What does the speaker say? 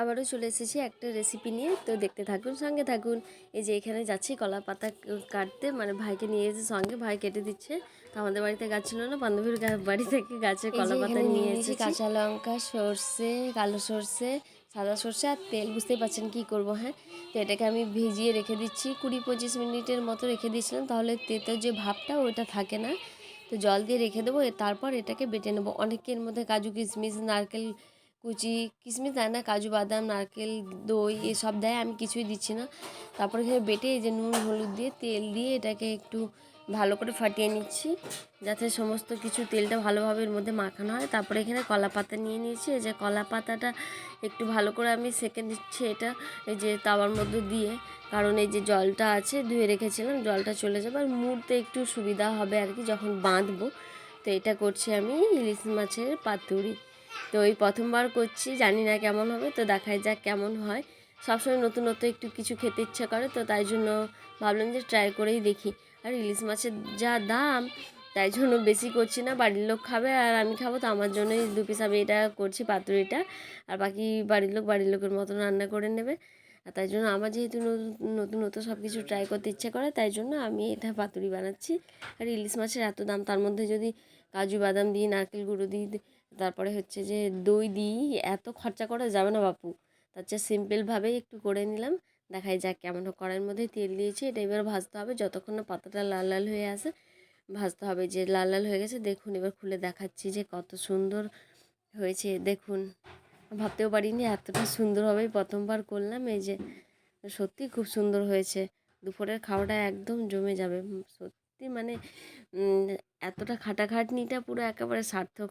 আবারও চলে এসেছি একটা রেসিপি নিয়ে। তো দেখতে থাকুন সঙ্গে থাকুন। এই যে এখানে যাচ্ছি কলা পাতা কাটতে। মানে ভাইকে নিয়ে এসে সঙ্গে ভাই কেটে দিচ্ছে। তো আমাদের বাড়িতে গাছ ছিল না বান্ধবীর বাড়ি থেকে গাছের কলা পাতা নিয়ে এসেছি কাঁচা লঙ্কা সর্ষে কালো সর্ষে সাদা সর্ষে আর তেল। বুঝতেই পারছেন কি করব হ্যাঁ? তো এটাকে আমি ভিজিয়ে রেখে দিচ্ছি। কুড়ি পঁচিশ মিনিটের মতো রেখে দিয়েছিলাম। তাহলে তেতো যে ভাবটা ওইটা থাকে না। তো জল দিয়ে রেখে দেবো। তারপর এটাকে বেটে নেব। অনেকের মধ্যে কাজু কিশমিশ নারকেল কুচি কিশমিশ দেয় না, কাজু, বাদাম, নারকেল, দই, এসব দেয়, আমি কিছুই দিচ্ছি না। তারপরে এখানে বেটে এই যে নুন, হলুদ দিয়ে তেল দিয়ে এটাকে একটু ভালো করে ফাটিয়ে নিচ্ছি, যাতে সমস্ত কিছু তেলটা ভালোভাবে এর মধ্যে মাখানো হয়। তারপরে এখানে কলা পাতা নিয়ে নিয়েছি, এই যে কলা পাতাটা একটু ভালো করে আমি সেঁকে নিচ্ছি এটা, এই যে তাওয়ার মধ্যে দিয়ে, কারণ এই যে জলটা আছে, ধুয়ে রেখেছিলাম, জলটা চলে যাবে, আর মুড়তে একটু সুবিধা হবে আর কি, যখন বাঁধবো। তো এটা করছি আমি, ইলিশ মাছের পাতুরি। তো এই প্রথমবার করছি, জানি না কেমন হবে, তো দেখাই যাক কেমন হয়। সবসময় নতুন নতুন একটু কিছু খেতে ইচ্ছা করে, তো তাই জন্য ভাবলাম যে ট্রাই করেই দেখি। আর ইলিশ মাছের যা দাম, তাই জন্য বেশি করছি না, বাড়ির লোক খাবে আর আমি খাব, তো আমার জন্যই দু পিস আমি এটা করছি, পাতুরিটা। আর বাকি বাড়ির লোক বাড়ির লোকের মতো রান্না করে নেবে। আর তাই জন্য আমার যেহেতু নতুন নতুন সব কিছু ট্রাই করতে ইচ্ছা করে, তাই জন্য আমি এটা পাতুরি বানাচ্ছি। আর ইলিশ মাছের এত দাম, তার মধ্যে যদি কাজু বাদাম দিই, নারকেল গুঁড়ো দিই তারপরে হচ্ছে যে দই দিই, এত খরচা করা যাবে না বাপু। তার চেয়ে সিম্পলভাবেই একটু করে নিলাম। দেখাই যাক কেমন হোক কড়াইয়ের মধ্যে তেল দিয়েছি। এটা এবার ভাজতে হবে। যতক্ষণ না পাতাটা লাল লাল হয়ে আসে, ভাজতে হবে। যে লাল লাল হয়ে গেছে, দেখুন, এবার খুলে দেখাচ্ছি যে কত সুন্দর হয়েছে। দেখুন, ভাবতেও পারিনি এতটা সুন্দর হবে। প্রথমবার করলাম, এই যে সত্যি খুব সুন্দর হয়েছে। দুপুরের খাওয়াটা একদম জমে যাবে। সত্যি মানে এতটা খাটাখাটনিটা পুরো একেবারে সার্থক